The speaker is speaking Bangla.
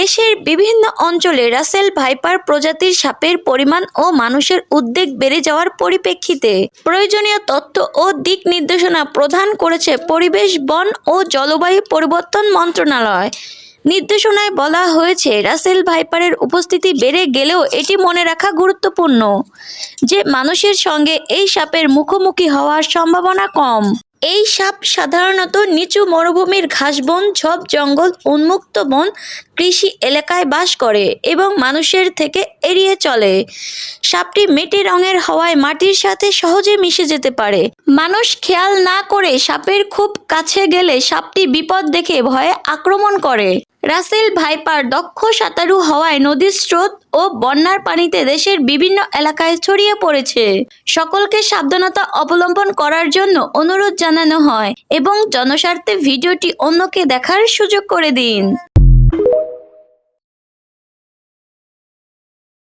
দেশের বিভিন্ন অঞ্চলে রাসেল ভাইপার প্রজাতির সাপের পরিমাণ ও মানুষের উদ্বেগ বেড়ে যাওয়ার পরিপ্রেক্ষিতে প্রয়োজনীয় তথ্য ও দিক নির্দেশনা প্রদান করেছে পরিবেশ, বন ও জলবায়ু পরিবর্তন মন্ত্রণালয়। নির্দেশনায় বলা হয়েছে, রাসেল ভাইপারের উপস্থিতি বেড়ে গেলেও এটি মনে রাখা গুরুত্বপূর্ণ যে মানুষের সঙ্গে এই সাপের মুখোমুখি হওয়ার সম্ভাবনা কম। এই সাপ সাধারণত নিচু মরুভূমির ঘাসবন, ঝোপ, জঙ্গল, উন্মুক্ত বন, কৃষি এলাকায় বাস করে এবং মানুষের থেকে এড়িয়ে চলে। সাপটি মেটে রঙের হওয়ায় মাটির সাথে সহজে মিশে যেতে পারে। মানুষ খেয়াল না করে সাপের খুব কাছে গেলে সাপটি বিপদ দেখে ভয়ে আক্রমণ করে। রাসেল ভাইপার দক্ষ সাঁতারু হওয়ায় নদীর স্রোত ও বন্যার পানিতে দেশের বিভিন্ন এলাকায় ছড়িয়ে পড়েছে। সকলকে সাবধানতা অবলম্বন করার জন্য অনুরোধ জানানো হয় এবং জনস্বার্থে ভিডিওটি অন্যকে দেখার সুযোগ করে দিন।